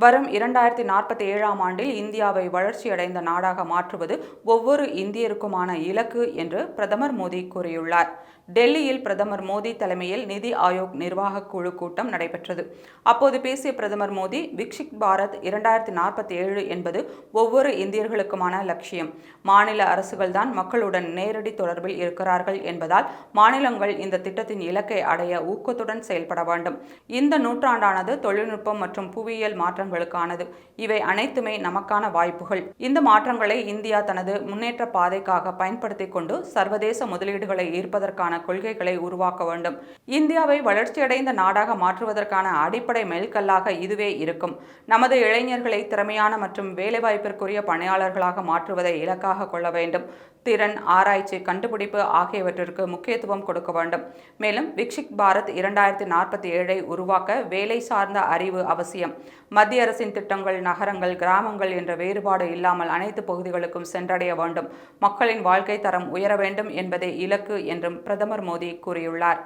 வரும் இரண்டாயிரத்தி நாற்பத்தி ஏழாம் ஆண்டில் இந்தியாவை வளர்ச்சியடைந்த நாடாக மாற்றுவது ஒவ்வொரு இந்தியருக்குமான இலக்கு என்று பிரதமர் மோடி கூறியுள்ளார். டெல்லியில் பிரதமர் மோடி தலைமையில் நிதி ஆயோக் நிர்வாகக் குழு கூட்டம் நடைபெற்றது. அப்போது பேசிய பிரதமர் மோடி விக்ஷித் பாரத் இரண்டாயிரத்தி நாற்பத்தி ஏழு என்பது ஒவ்வொரு இந்தியர்களுக்குமான லட்சியம். மாநில அரசுகள்தான் மக்களுடன் நேரடி தொடர்பில் இருக்கிறார்கள் என்பதால் மாநிலங்கள் இந்த திட்டத்தின் இலக்கை அடைய ஊக்கத்துடன் செயல்பட வேண்டும். இந்த நூற்றாண்டானது தொழில்நுட்பம் மற்றும் புவியியல் மாற்றங்களுக்கானது. இவை அனைத்துமே நமக்கான வாய்ப்புகள். இந்த மாற்றங்களை இந்தியா தனது முன்னேற்ற பாதைக்காக பயன்படுத்தி கொண்டு சர்வதேச முதலீடுகளை ஈர்ப்பதற்கான கொள்கைகளை உருவாக்க வேண்டும். இந்தியாவை வளர்ச்சியடைந்த நாடாக மாற்றுவதற்கான அடிப்படை மெல்கல்லாக இதுவே இருக்கும். நமது இளைஞர்களை திறமையான மற்றும் வேலைவாய்ப்பிற்குரிய பணியாளர்களாக மாற்றுவதை இலக்காக கொள்ள வேண்டும். திறன் ஆராய்ச்சி கண்டுபிடிப்பு ஆகியவற்றிற்கு முக்கியத்துவம் கொடுக்க வேண்டும். மேலும் விக்ஷிக் பாரத் இரண்டாயிரத்தி நாற்பத்தி ஏழை உருவாக்க வேலை சார்ந்த அறிவு அவசியம். மத்திய மத்திய அரசின் திட்டங்கள் நகரங்கள் கிராமங்கள் என்ற வேறுபாடு இல்லாமல் அனைத்து பகுதிகளுக்கும் சென்றடைய வேண்டும். மக்களின் வாழ்க்கை தரம் உயர வேண்டும் என்பதே இலக்கு என்றும் பிரதமர் மோடி கூறியுள்ளார்.